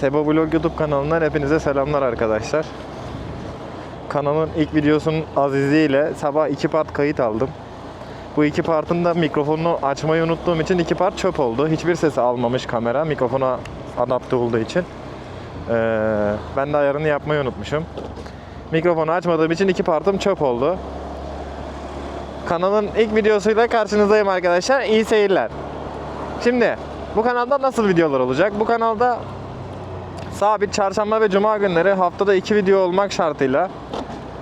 Seba Vlog YouTube kanalından hepinize selamlar arkadaşlar. Kanalın ilk videosunun aziziyle sabah iki part kayıt aldım. Bu iki partın da mikrofonunu açmayı unuttuğum için iki part çöp oldu. Hiçbir sesi almamış kamera mikrofona adapte olduğu için. Ee, ben de ayarını yapmayı unutmuşum. Mikrofonu açmadığım için iki partım çöp oldu. Kanalın ilk videosuyla karşınızdayım arkadaşlar. İyi seyirler. Şimdi bu kanalda nasıl videolar olacak? Bu kanalda sabit çarşamba ve cuma günleri haftada iki video olmak şartıyla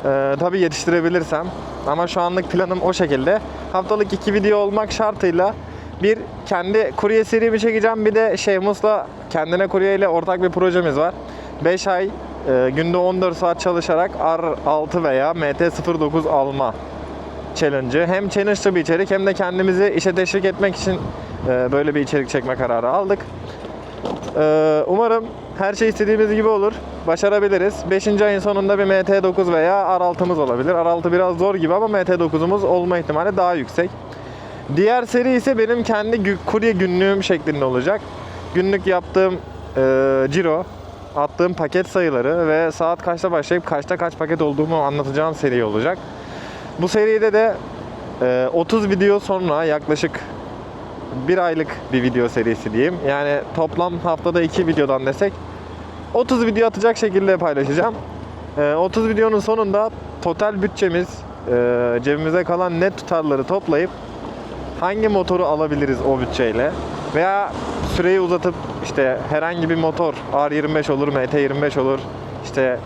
e, tabi yetiştirebilirsem ama şu anlık planım o şekilde haftalık iki video olmak şartıyla bir kendi kurye serimi çekeceğim bir de Şehmus'la kendine kurye ile ortak bir projemiz var 5 ay e, günde 14 saat çalışarak R6 veya MT-09 alma challenge'ı. Hem challenge'lı bir içerik hem de kendimizi işe teşvik etmek için e, böyle bir içerik çekme kararı aldık. E, umarım her şey istediğimiz gibi olur. Başarabiliriz. 5. ayın sonunda bir MT9 veya R6'mız olabilir. R6 biraz zor gibi ama MT9'umuz olma ihtimali daha yüksek. Diğer seri ise benim kendi kurye günlüğüm şeklinde olacak. Günlük yaptığım e, ciro, attığım paket sayıları ve saat kaçta başlayıp kaçta kaç paket olduğumu anlatacağım seri olacak. Bu seride de e, 30 video sonra yaklaşık bir aylık bir video serisi diyeyim. Yani toplam haftada 2 videodan desek 30 video atacak şekilde paylaşacağım. E, 30 videonun sonunda total bütçemiz e, cebimize kalan net tutarları toplayıp hangi motoru alabiliriz o bütçeyle veya süreyi uzatıp işte herhangi bir motor R25 olur, MT25 olur işte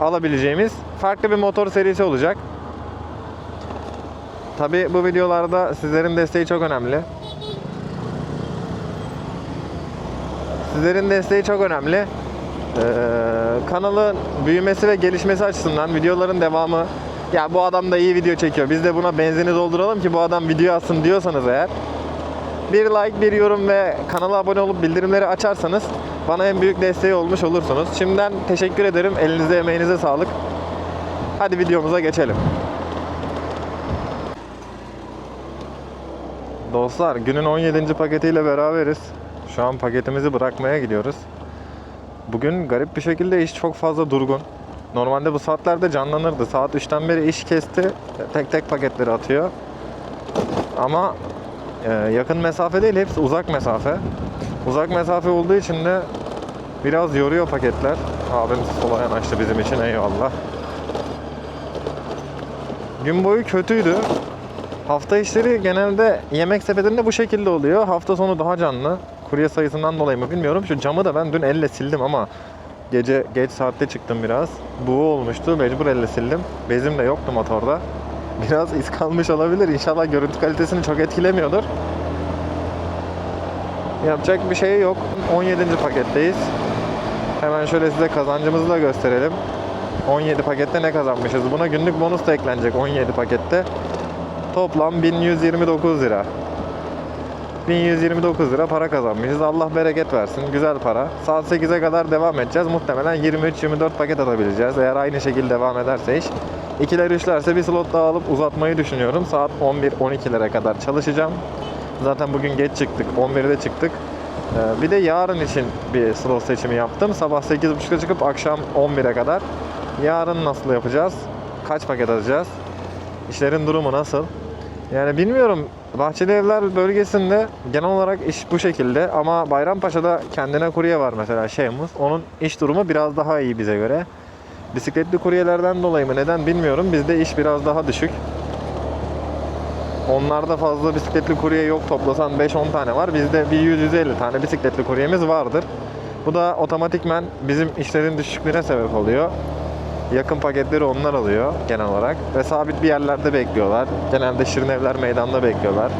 alabileceğimiz farklı bir motor serisi olacak. Tabi bu videolarda sizlerin desteği çok önemli. Sizlerin desteği çok önemli. Ee, kanalın büyümesi ve gelişmesi açısından videoların devamı ya bu adam da iyi video çekiyor. Biz de buna benzini dolduralım ki bu adam video atsın diyorsanız eğer bir like, bir yorum ve kanala abone olup bildirimleri açarsanız bana en büyük desteği olmuş olursunuz. Şimdiden teşekkür ederim. Elinize emeğinize sağlık. Hadi videomuza geçelim. Dostlar günün 17. paketiyle beraberiz. Şu an paketimizi bırakmaya gidiyoruz. Bugün garip bir şekilde iş çok fazla durgun. Normalde bu saatlerde canlanırdı. Saat 3'ten beri iş kesti. Tek tek paketleri atıyor. Ama e, yakın mesafe değil, hepsi uzak mesafe. Uzak mesafe olduğu için de biraz yoruyor paketler. Abim sola yanaştı bizim için eyvallah. Gün boyu kötüydü. Hafta işleri genelde yemek sepetinde bu şekilde oluyor. Hafta sonu daha canlı. Kurye sayısından dolayı mı bilmiyorum. Şu camı da ben dün elle sildim ama gece geç saatte çıktım biraz. Buğu olmuştu. Mecbur elle sildim. Bezim de yoktu motorda. Biraz iz kalmış olabilir. İnşallah görüntü kalitesini çok etkilemiyordur. Yapacak bir şey yok. 17. paketteyiz. Hemen şöyle size kazancımızı da gösterelim. 17 pakette ne kazanmışız? Buna günlük bonus da eklenecek 17 pakette. Toplam 1129 lira. 1129 lira para kazanmışız. Allah bereket versin. Güzel para. Saat 8'e kadar devam edeceğiz. Muhtemelen 23-24 paket atabileceğiz. Eğer aynı şekilde devam ederse iş. İkiler üçlerse bir slot daha alıp uzatmayı düşünüyorum. Saat 11-12'lere kadar çalışacağım. Zaten bugün geç çıktık. 11'de çıktık. Ee, Bir de yarın için bir slot seçimi yaptım. Sabah 8.30'da çıkıp akşam 11'e kadar. Yarın nasıl yapacağız? Kaç paket atacağız? İşlerin durumu nasıl? Yani bilmiyorum. Bahçeli Evler bölgesinde genel olarak iş bu şekilde ama Bayrampaşa'da kendine kurye var mesela Şeymus. Onun iş durumu biraz daha iyi bize göre. Bisikletli kuryelerden dolayı mı neden bilmiyorum. Bizde iş biraz daha düşük. Onlarda fazla bisikletli kurye yok toplasan 5-10 tane var. Bizde bir 100-150 tane bisikletli kuryemiz vardır. Bu da otomatikmen bizim işlerin düşüklüğüne sebep oluyor. Yakın paketleri onlar alıyor genel olarak ve sabit bir yerlerde bekliyorlar. Genelde Şirinevler meydanda bekliyorlar.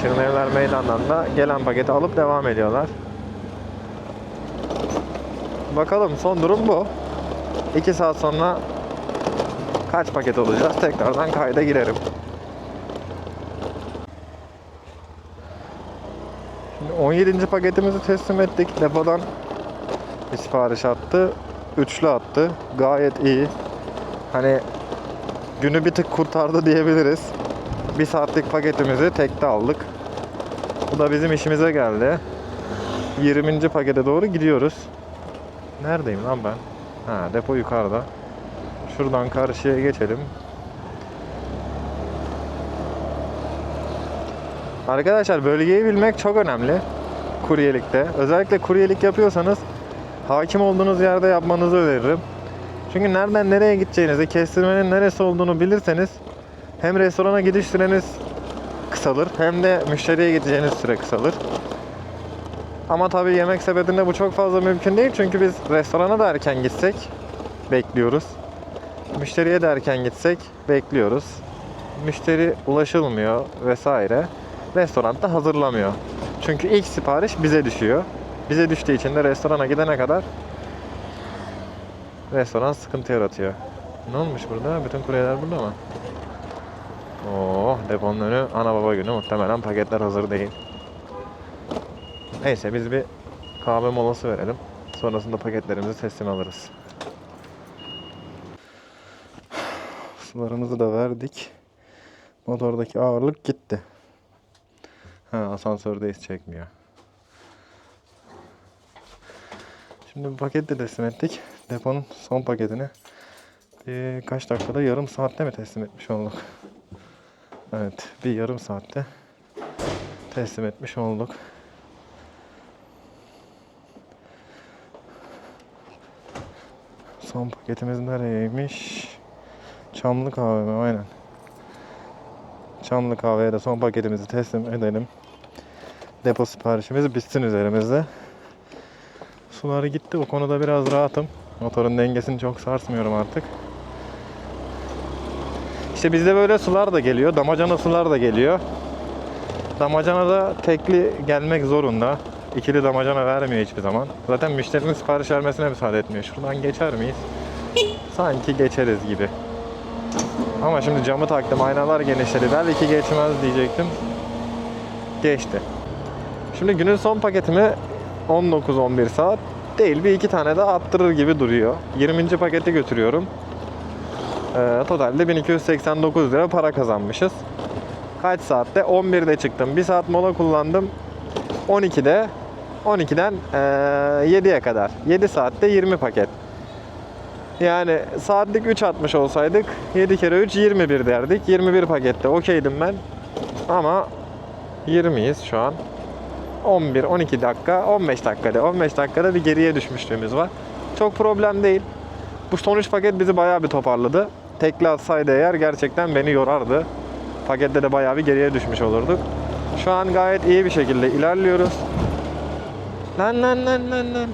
Şirinevler meydandan da gelen paketi alıp devam ediyorlar. Bakalım son durum bu. 2 saat sonra kaç paket olacağız tekrardan kayda girerim. Şimdi 17. paketimizi teslim ettik. Depodan sipariş attı. Üçlü attı. Gayet iyi. Hani günü bir tık kurtardı diyebiliriz. Bir saatlik paketimizi tekte aldık. Bu da bizim işimize geldi. 20. pakete doğru gidiyoruz. Neredeyim lan ben? Ha depo yukarıda. Şuradan karşıya geçelim. Arkadaşlar bölgeyi bilmek çok önemli kuryelikte. Özellikle kuryelik yapıyorsanız hakim olduğunuz yerde yapmanızı öneririm. Çünkü nereden nereye gideceğinizi, kestirmenin neresi olduğunu bilirseniz hem restorana gidiş süreniz kısalır hem de müşteriye gideceğiniz süre kısalır. Ama tabii yemek sepetinde bu çok fazla mümkün değil çünkü biz restorana da erken gitsek bekliyoruz. Müşteriye de erken gitsek bekliyoruz. Müşteri ulaşılmıyor vesaire. Restoran da hazırlamıyor. Çünkü ilk sipariş bize düşüyor. Bize düştüğü için de restorana gidene kadar restoran sıkıntı yaratıyor. Ne olmuş burada? Bütün kuryeler burada mı? Oo, deponun önü ana baba günü. Muhtemelen paketler hazır değil. Neyse biz bir kahve molası verelim. Sonrasında paketlerimizi teslim alırız. Sularımızı da verdik. Motordaki ağırlık gitti. Ha, asansördeyiz çekmiyor. Şimdi bu paketi de teslim ettik. Deponun son paketini bir kaç dakikada yarım saatte mi teslim etmiş olduk? Evet bir yarım saatte teslim etmiş olduk. Son paketimiz nereymiş? Çamlı kahve mi? Aynen. Çamlı kahveye de son paketimizi teslim edelim. Depo siparişimiz bitsin üzerimizde. Suları gitti. O konuda biraz rahatım. Motorun dengesini çok sarsmıyorum artık. İşte bizde böyle sular da geliyor. Damacana sular da geliyor. Damacana da tekli gelmek zorunda. İkili damacana vermiyor hiçbir zaman. Zaten müşterinin sipariş vermesine müsaade etmiyor. Şuradan geçer miyiz? Sanki geçeriz gibi. Ama şimdi camı taktım, aynalar genişledi. Belki geçmez diyecektim. Geçti. Şimdi günün son paketimi 19-11 saat değil bir iki tane de attırır gibi duruyor. 20. paketi götürüyorum. Ee, totalde 1289 lira para kazanmışız. Kaç saatte? 11'de çıktım. 1 saat mola kullandım. 12'de 12'den ee, 7'ye kadar. 7 saatte 20 paket. Yani saatlik 3.60 olsaydık 7 kere 3 21 derdik. 21 pakette okeydim ben. Ama 20'yiz şu an. 11, 12 dakika, 15 dakikada. 15 dakikada bir geriye düşmüşlüğümüz var. Çok problem değil. Bu son 3 paket bizi bayağı bir toparladı. Tekli atsaydı eğer gerçekten beni yorardı. Pakette de bayağı bir geriye düşmüş olurduk. Şu an gayet iyi bir şekilde ilerliyoruz. Lan lan lan lan lan.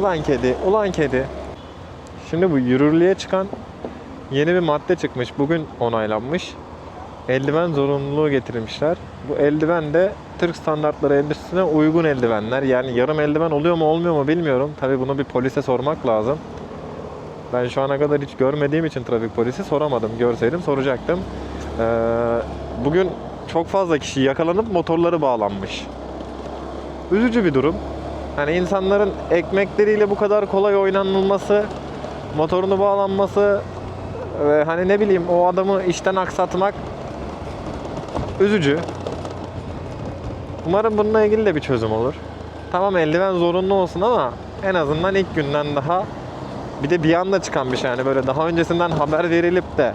Ulan kedi, ulan kedi. Şimdi bu yürürlüğe çıkan yeni bir madde çıkmış. Bugün onaylanmış. Eldiven zorunluluğu getirmişler. Bu eldiven de Türk standartları endüstrisine uygun eldivenler. Yani yarım eldiven oluyor mu olmuyor mu bilmiyorum. Tabi bunu bir polise sormak lazım. Ben şu ana kadar hiç görmediğim için trafik polisi soramadım. Görseydim soracaktım. Ee, bugün çok fazla kişi yakalanıp motorları bağlanmış. Üzücü bir durum. Hani insanların ekmekleriyle bu kadar kolay oynanılması, motorunu bağlanması ve hani ne bileyim o adamı işten aksatmak üzücü. Umarım bununla ilgili de bir çözüm olur. Tamam eldiven zorunlu olsun ama en azından ilk günden daha bir de bir anda çıkan bir şey yani böyle daha öncesinden haber verilip de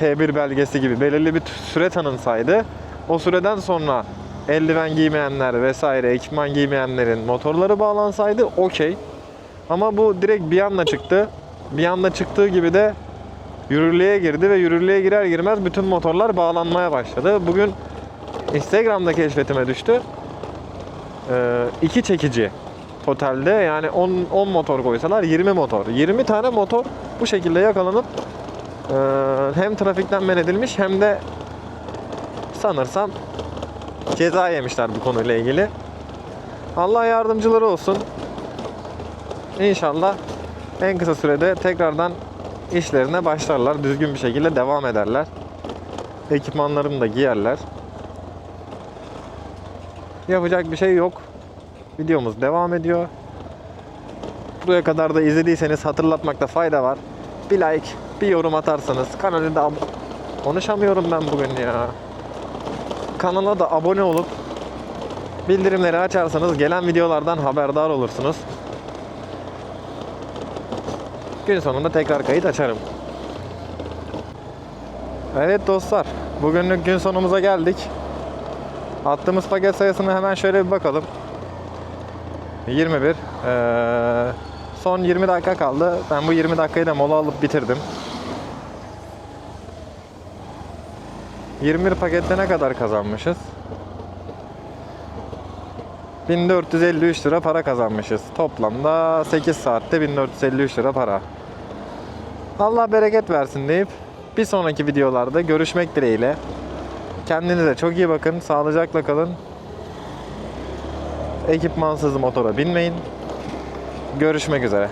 T1 belgesi gibi belirli bir süre tanınsaydı o süreden sonra eldiven giymeyenler vesaire ekipman giymeyenlerin motorları bağlansaydı okey. Ama bu direkt bir anda çıktı. Bir anda çıktığı gibi de yürürlüğe girdi ve yürürlüğe girer girmez bütün motorlar bağlanmaya başladı. Bugün Instagram'da keşfetime düştü. Ee, iki çekici totalde yani 10, 10 motor koysalar 20 motor. 20 tane motor bu şekilde yakalanıp e, hem trafikten men edilmiş hem de sanırsam ceza yemişler bu konuyla ilgili. Allah yardımcıları olsun. İnşallah en kısa sürede tekrardan işlerine başlarlar. Düzgün bir şekilde devam ederler. Ekipmanlarını da giyerler. Yapacak bir şey yok. Videomuz devam ediyor. Buraya kadar da izlediyseniz hatırlatmakta fayda var. Bir like, bir yorum atarsanız kanala da konuşamıyorum ben bugün ya. Kanala da abone olup Bildirimleri açarsanız gelen videolardan haberdar olursunuz. Gün sonunda tekrar kayıt açarım. Evet dostlar, bugünlük gün sonumuza geldik. Attığımız paket sayısını hemen şöyle bir bakalım. 21. Ee, son 20 dakika kaldı. Ben bu 20 dakikayı da mola alıp bitirdim. 21 pakette ne kadar kazanmışız? 1453 lira para kazanmışız. Toplamda 8 saatte 1453 lira para. Allah bereket versin deyip bir sonraki videolarda görüşmek dileğiyle. Kendinize çok iyi bakın. Sağlıcakla kalın. Ekipmansız motora binmeyin. Görüşmek üzere.